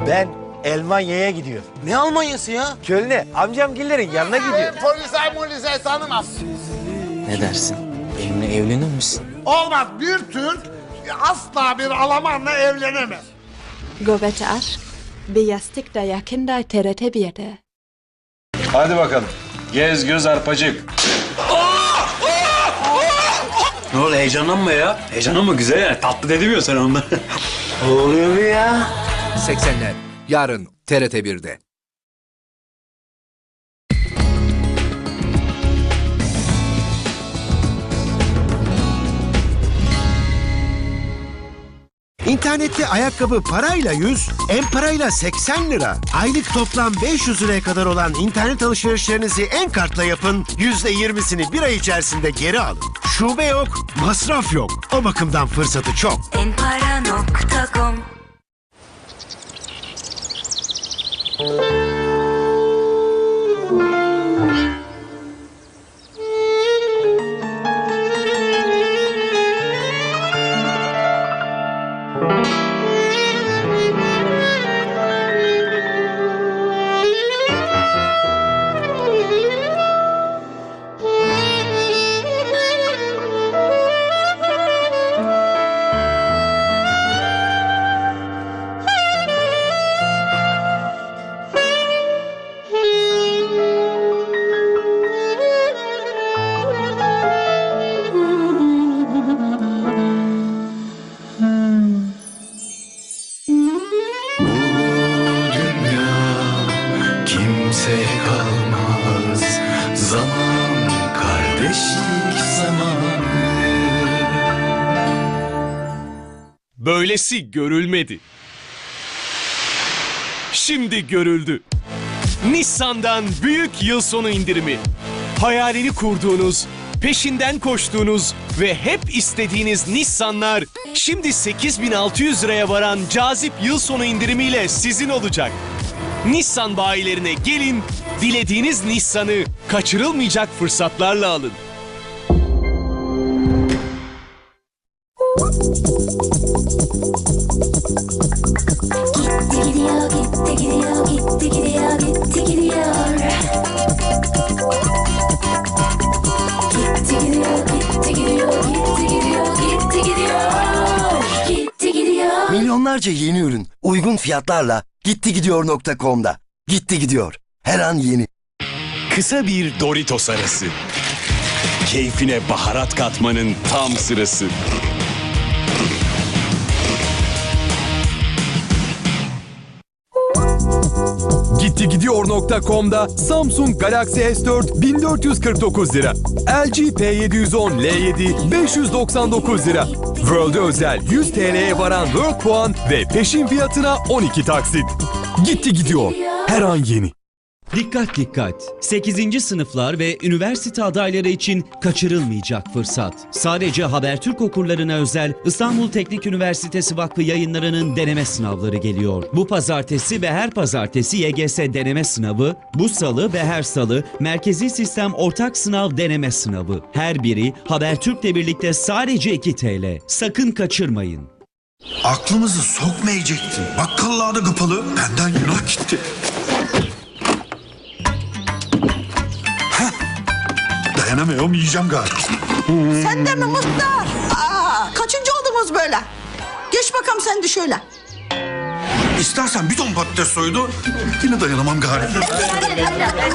Ben Elmanya'ya gidiyorum. Ne Almanyası ya? Köln'e amcamgillerin yanına gidiyorum. Polise molise tanımaz. Ne dersin? Benimle evlenir misin? Olmaz bir Türk asla bir Almanla evlenemez. Govetar, Biyastik ya Kinder TRT Birde. Hadi bakalım. Gez göz arpacık. Ne oluyor heyecanlanma ya. Heyecanlanma güzel yani. Tatlı dedim ya sen ondan. Oluyor mu ya? 80'ler. Yarın TRT 1'de. İnternette ayakkabı parayla 100, en parayla 80 lira. Aylık toplam 500 liraya kadar olan internet alışverişlerinizi en kartla yapın. %20'sini bir ay içerisinde geri alın. Şube yok, masraf yok. O bakımdan fırsatı çok. enpara.com Música Böylesi görülmedi. Şimdi görüldü. Nissan'dan büyük yıl sonu indirimi. Hayalini kurduğunuz, peşinden koştuğunuz ve hep istediğiniz Nissan'lar şimdi 8600 liraya varan cazip yıl sonu indirimiyle sizin olacak. Nissan bayilerine gelin, dilediğiniz Nissan'ı kaçırılmayacak fırsatlarla alın. Milyonlarca yeni ürün uygun fiyatlarla gittigidiyor.com'da. Gitti gidiyor. Her an yeni. Kısa bir Doritos arası. Keyfine baharat katmanın tam sırası. Gittigidiyor.com'da Samsung Galaxy S4 1449 lira. LG P710 L7 599 lira. World'e özel 100 TL'ye varan World puan ve peşin fiyatına 12 taksit. Gitti gidiyor. Her an yeni. Dikkat dikkat! 8. sınıflar ve üniversite adayları için kaçırılmayacak fırsat. Sadece Habertürk okurlarına özel İstanbul Teknik Üniversitesi Vakfı yayınlarının deneme sınavları geliyor. Bu pazartesi ve her pazartesi YGS deneme sınavı, bu salı ve her salı Merkezi Sistem Ortak Sınav deneme sınavı. Her biri Habertürk'le birlikte sadece 2 TL. Sakın kaçırmayın. Aklımızı sokmayacaktın. Bakkallığa da kapalı. Benden günah gitti. Dayanamıyorum yiyeceğim galiba. Sen de mi Muhtar? Aa, kaçıncı oldunuz böyle? Geç bakalım sen de şöyle. İstersen bir ton patates soydu. Yine dayanamam galiba.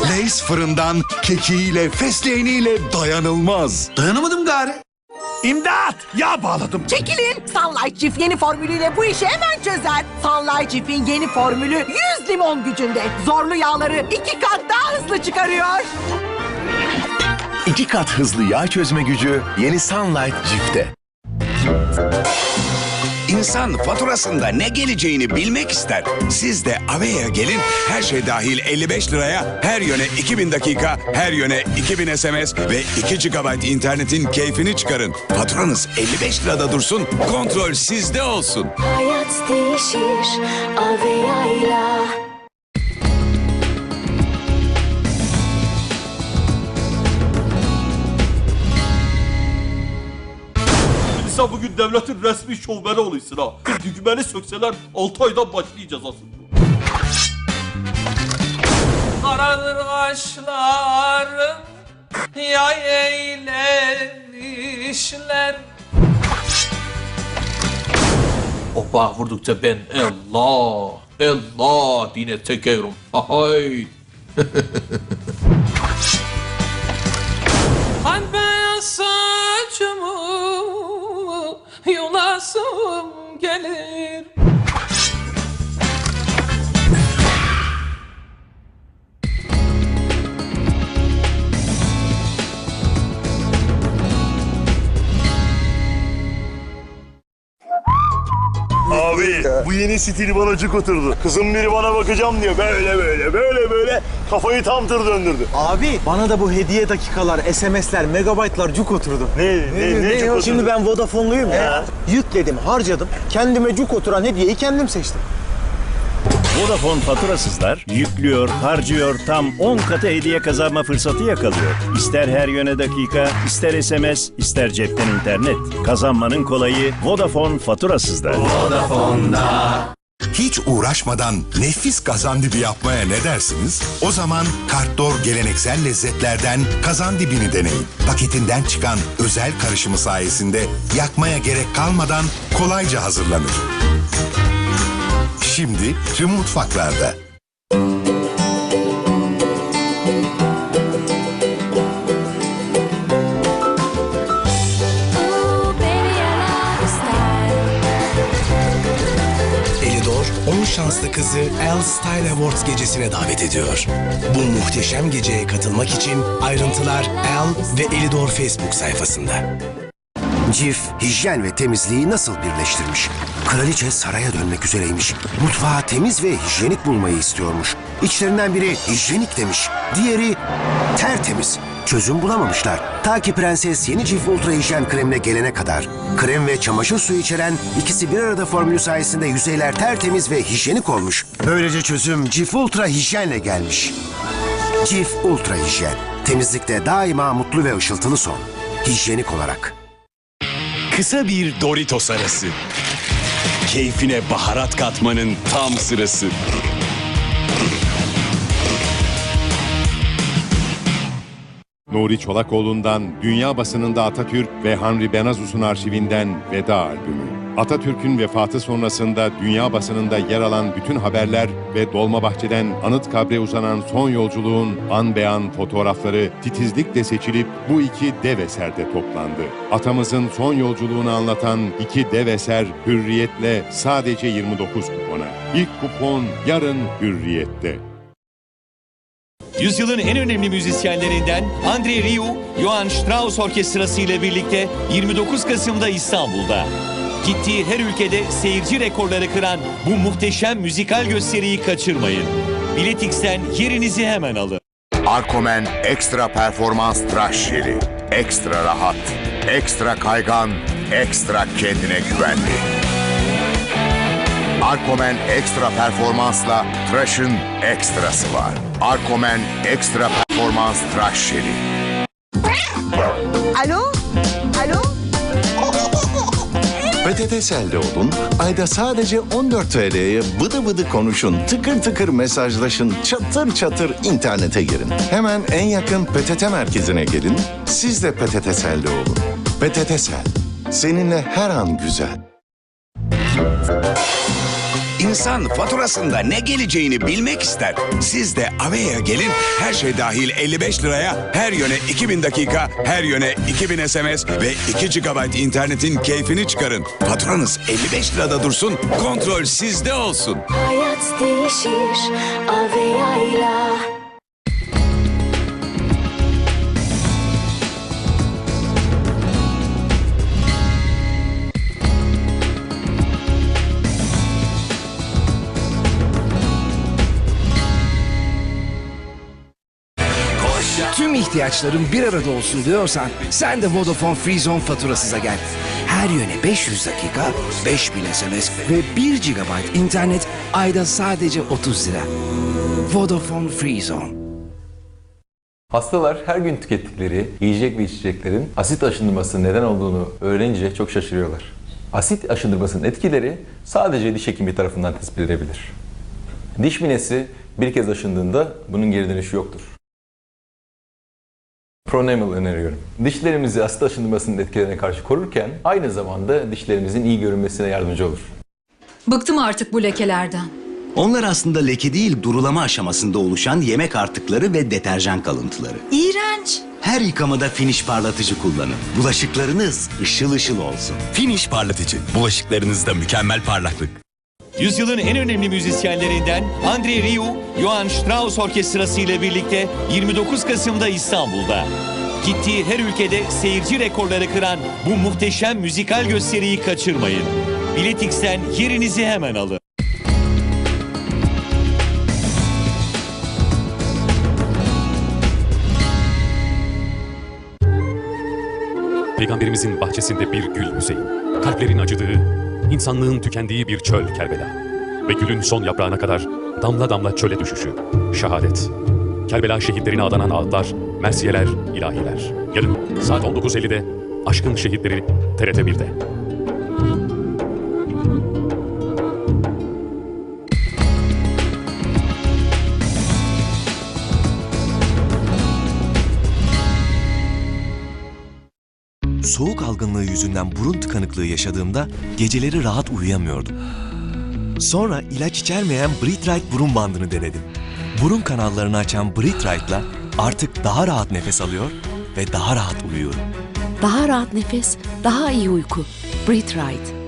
Lays fırından kekiğiyle, fesleğeniyle dayanılmaz. Dayanamadım gari. İmdat! Yağ bağladım. Çekilin. Sunlight Cif yeni formülüyle bu işi hemen çözer. Sunlight Cif'in yeni formülü 100 limon gücünde. Zorlu yağları iki kat daha hızlı çıkarıyor. İki kat hızlı yağ çözme gücü yeni Sunlight Cif'te. İnsan faturasında ne geleceğini bilmek ister. Siz de Avea'ya gelin. Her şey dahil 55 liraya her yöne 2000 dakika, her yöne 2000 SMS ve 2 GB internetin keyfini çıkarın. Faturanız 55 lirada dursun, kontrol sizde olsun. Hayat değişir Avea'yla. İnsan bugün devletin resmi şovmeni oluyorsun ha. Düğmeni sökseler 6 aydan başlayacağız aslında. Karadır kaşların Yay eylemişler Opa vurdukça ben Allah Allah dine tekerim Hay Hay beyaz saçımı yolasım gelir bu yeni stil bana cuk oturdu. Kızım biri bana bakacağım diyor. Böyle böyle böyle böyle kafayı tam tır döndürdü. Abi bana da bu hediye dakikalar, SMS'ler, megabaytlar cuk oturdu. Ne ne ne, cuk oturdu? Şimdi ben Vodafone'luyum ya. Yükledim, harcadım. Kendime cuk oturan hediyeyi kendim seçtim. Vodafone faturasızlar yüklüyor, harcıyor, tam 10 katı hediye kazanma fırsatı yakalıyor. İster her yöne dakika, ister SMS, ister cepten internet. Kazanmanın kolayı Vodafone faturasızda. Hiç uğraşmadan nefis kazandibi yapmaya ne dersiniz? O zaman Kartdor geleneksel lezzetlerden kazandibini deneyin. Paketinden çıkan özel karışımı sayesinde yakmaya gerek kalmadan kolayca hazırlanır. Şimdi tüm mutfaklarda. Elidor, 10 şanslı kızı El Style Awards gecesine davet ediyor. Bu muhteşem geceye katılmak için ayrıntılar El ve Elidor Facebook sayfasında. Cif, hijyen ve temizliği nasıl birleştirmiş? Kraliçe saraya dönmek üzereymiş. Mutfağı temiz ve hijyenik bulmayı istiyormuş. İçlerinden biri hijyenik demiş. Diğeri tertemiz. Çözüm bulamamışlar. Ta ki prenses yeni Cif Ultra Hijyen kremine gelene kadar. Krem ve çamaşır suyu içeren ikisi bir arada formülü sayesinde yüzeyler tertemiz ve hijyenik olmuş. Böylece çözüm Cif Ultra Hijyen'le gelmiş. Cif Ultra Hijyen. Temizlikte daima mutlu ve ışıltılı son. Hijyenik olarak. Kısa bir Doritos arası. Keyfine baharat katmanın tam sırası. Nuri Çolakoğlu'ndan dünya basınında Atatürk ve Henri Benazus'un arşivinden Veda albümü. Atatürk'ün vefatı sonrasında dünya basınında yer alan bütün haberler ve Dolmabahçe'den Anıtkabir'e uzanan son yolculuğun an be an fotoğrafları titizlikle seçilip bu iki dev eserde toplandı. Atamızın son yolculuğunu anlatan iki dev eser Hürriyet'le sadece 29 kupona. İlk kupon yarın Hürriyet'te. Yüzyılın en önemli müzisyenlerinden Andre Rieu, Johann Strauss Orkestrası ile birlikte 29 Kasım'da İstanbul'da. Gittiği her ülkede seyirci rekorları kıran bu muhteşem müzikal gösteriyi kaçırmayın. Biletix'ten yerinizi hemen alın. Arkomen Ekstra Performans Tıraş Jeli. Ekstra rahat, ekstra kaygan, ekstra kendine güvenli. Arkomen Ekstra Performans'la tıraşın ekstrası var. Arkomen Ekstra Performans Tıraş Jeli. Alo? Alo? PTT olun, ayda sadece 14 TL'ye bıdı bıdı konuşun, tıkır tıkır mesajlaşın, çatır çatır internete girin. Hemen en yakın PTT merkezine gelin, siz de PTT olun. PTT seninle her an güzel. İnsan faturasında ne geleceğini bilmek ister. Siz de Avea'ya gelin, her şey dahil 55 liraya her yöne 2000 dakika, her yöne 2000 SMS ve 2 GB internetin keyfini çıkarın. Faturanız 55 lirada dursun, kontrol sizde olsun. Hayat değişir Avea'yla. Tüm ihtiyaçların bir arada olsun diyorsan sen de Vodafone Free Zone faturasıza gel. Her yöne 500 dakika, 5000 SMS ve 1 GB internet ayda sadece 30 lira. Vodafone Free Zone. Hastalar her gün tükettikleri yiyecek ve içeceklerin asit aşındırması neden olduğunu öğrenince çok şaşırıyorlar. Asit aşındırmasının etkileri sadece diş hekimi tarafından tespit edilebilir. Diş minesi bir kez aşındığında bunun geri dönüşü yoktur. Pronamel öneriyorum. Dişlerimizi asit aşındırmasının etkilerine karşı korurken aynı zamanda dişlerimizin iyi görünmesine yardımcı olur. Bıktım artık bu lekelerden. Onlar aslında leke değil durulama aşamasında oluşan yemek artıkları ve deterjan kalıntıları. İğrenç. Her yıkamada finish parlatıcı kullanın. Bulaşıklarınız ışıl ışıl olsun. Finish parlatıcı. Bulaşıklarınızda mükemmel parlaklık. Yüzyılın en önemli müzisyenlerinden Andre Rieu, Johann Strauss Orkestrası ile birlikte 29 Kasım'da İstanbul'da. Gittiği her ülkede seyirci rekorları kıran bu muhteşem müzikal gösteriyi kaçırmayın. Biletix'ten yerinizi hemen alın. Peygamberimizin bahçesinde bir gül Hüseyin. Kalplerin acıdığı, insanlığın tükendiği bir çöl Kerbela. Ve gülün son yaprağına kadar damla damla çöle düşüşü. Şehadet. Kerbela şehitlerine adanan ağıtlar, mersiyeler, ilahiler. Yarın saat 19.50'de Aşkın Şehitleri TRT 1'de. Soğuk algınlığı yüzünden burun tıkanıklığı yaşadığımda geceleri rahat uyuyamıyordum. Sonra ilaç içermeyen Breathe burun bandını denedim. Burun kanallarını açan Breathe artık daha rahat nefes alıyor ve daha rahat uyuyorum. Daha rahat nefes, daha iyi uyku. Right.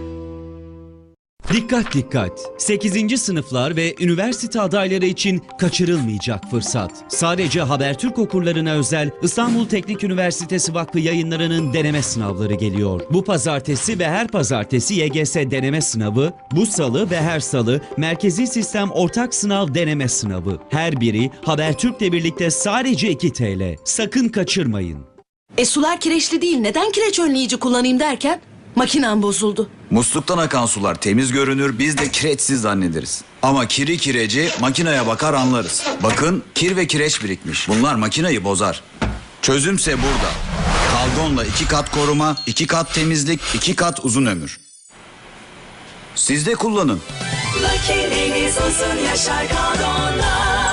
Dikkat dikkat! 8. sınıflar ve üniversite adayları için kaçırılmayacak fırsat. Sadece Habertürk okurlarına özel İstanbul Teknik Üniversitesi Vakfı yayınlarının deneme sınavları geliyor. Bu pazartesi ve her pazartesi YGS deneme sınavı, bu salı ve her salı Merkezi Sistem Ortak Sınav deneme sınavı. Her biri Habertürk'le birlikte sadece 2 TL. Sakın kaçırmayın. E sular kireçli değil, neden kireç önleyici kullanayım derken makinem bozuldu. Musluktan akan sular temiz görünür, biz de kireçsiz zannederiz. Ama kiri kireci makineye bakar anlarız. Bakın kir ve kireç birikmiş. Bunlar makineyi bozar. Çözümse burada. Kaldonla iki kat koruma, iki kat temizlik, iki kat uzun ömür. Siz de kullanın. Makineniz uzun yaşar kaldonda.